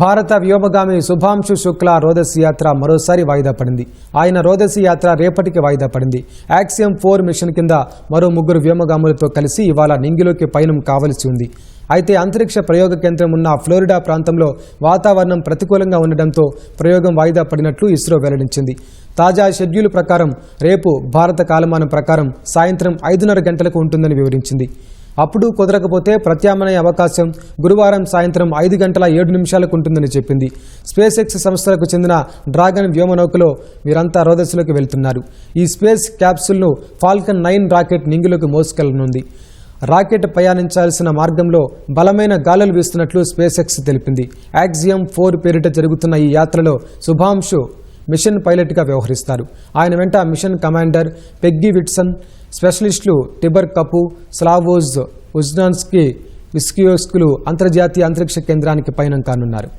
భారత వ్యోమగామి శుభాంశు శుక్ల రోదసి యాత్ర మరోసారి వాయిదా పడింది. ఆయన రోదసి యాత్ర రేపటికి వాయిదా పడింది. యాక్సియం ఫోర్ మిషన్ కింద మరో ముగ్గురు వ్యోమగాములతో కలిసి ఇవాళ నింగిలోకి పయనం కావలసి ఉంది. అయితే అంతరిక్ష ప్రయోగ కేంద్రం ఉన్న ఫ్లోరిడా ప్రాంతంలో వాతావరణం ప్రతికూలంగా ఉండడంతో ప్రయోగం వాయిదా పడినట్లు ఇస్రో వెల్లడించింది. తాజా షెడ్యూల్ ప్రకారం రేపు భారత కాలమానం ప్రకారం సాయంత్రం ఐదున్నర గంటలకు ఉంటుందని వివరించింది. అప్పుడు కుదరకపోతే ప్రత్యామ్నాయ అవకాశం గురువారం సాయంత్రం ఐదు గంటల ఏడు నిమిషాలకు ఉంటుందని చెప్పింది. స్పేస్ ఎక్స్ సంస్థలకు చెందిన డ్రాగన్ వ్యోమనౌకలో వీరంతా రోదస్సులోకి వెళ్తున్నారు. ఈ స్పేస్ క్యాప్సూల్ను ఫాల్కన్ నైన్ రాకెట్ నింగిలోకి మోసుకెళ్ళనుంది. రాకెట్ ప్రయాణించాల్సిన మార్గంలో బలమైన గాలులు వీస్తున్నట్లు స్పేస్ ఎక్స్ తెలిపింది. యాక్సియం ఫోర్ పేరిట జరుగుతున్న ఈ యాత్రలో శుభాంశు మిషన్ పైలట్గా వ్యవహరిస్తారు. ఆయన వెంట మిషన్ కమాండర్ పెగ్గి విట్సన్ స్పెషలిస్టులు టిబర్ కపు స్లావోజ్ ఉజ్నాన్స్కి విస్కియోస్కులు అంతర్జాతీయ అంతరిక్ష కేంద్రానికి పయనం కానున్నారు.